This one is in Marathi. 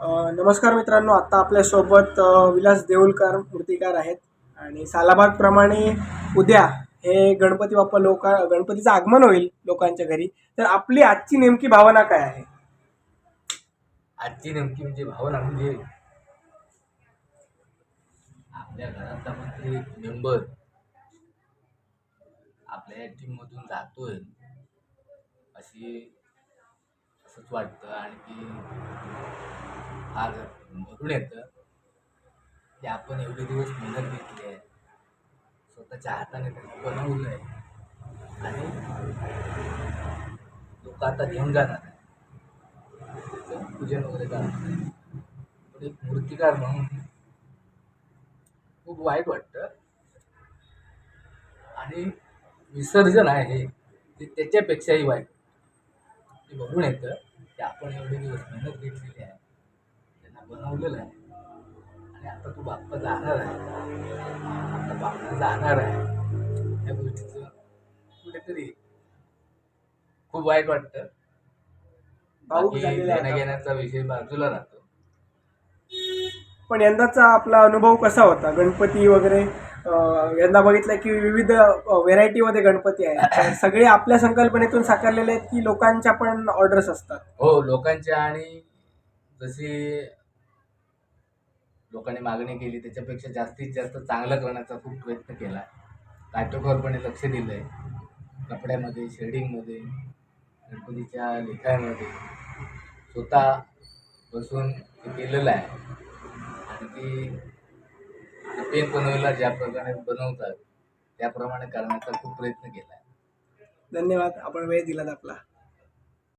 नमस्कार मित्रांनो आत्ता आपल्यासोबत विलास देऊलकर मूर्तिकार आहेत. आणि सालाबादप्रमाणे उद्या हे गणपती बाप्पा लोक गणपतीचं आगमन होईल लोकांच्या घरी. तर आपली आजची नेमकी भावना काय आहे? आजची नेमकी म्हणजे भावना म्हणजे आपल्या घरातला मंत्री मेंबर आपल्या टीममधून जातोय अशी असंच वाटतं. आणखी फार भरून येतं की आपण एवढे दिवस मेहनत घेतली आहे स्वतःच्या हाताने ते बनवलं आहे. आणि लोक आता घेऊन जाणार आहे पूजन वगैरे करणार पण एक मूर्तिकार म्हणून खूप वाईट वाटतं. आणि विसर्जन आहे ते त्याच्यापेक्षाही वाईट. ते बघून येतं की आपण एवढे दिवस मेहनत घेतलेली आहे. बनवलेलं आहे. आणि आता तू बाप्पा जाणार आहे. आता बाप्पा जाणार आहे. त्या गोष्टीचं कुठेतरी खूप वाईट वाटतं. आहे. घेण्याचा विषय बाजूला राहतो. पण यंदाचा आपला अनुभव कसा होता? गणपती वगैरे यंदा बघितलं की विविध व्हेरायटीमध्ये गणपती आहेत. तर सगळे आपल्या संकल्पनेतून साकारलेले आहेत की लोकांच्या पण ऑर्डर्स असतात? हो लोकांच्या आणि जशी लोकांनी मागणी केली त्याच्यापेक्षा जास्तीत जास्त चांगलं करण्याचा खूप प्रयत्न केला. काटेकोरपणे लक्ष दिलं आहे कपड्यामध्ये शेडिंगमध्ये गणपतीच्या लेखामध्ये. स्वतः बसून ते केलेलं आहे. आणि ती पेन बनवायला ज्या प्रकारे बनवतात त्याप्रमाणे करण्याचा खूप प्रयत्न केला आहे. धन्यवाद. आपण वेळ दिलात आपला.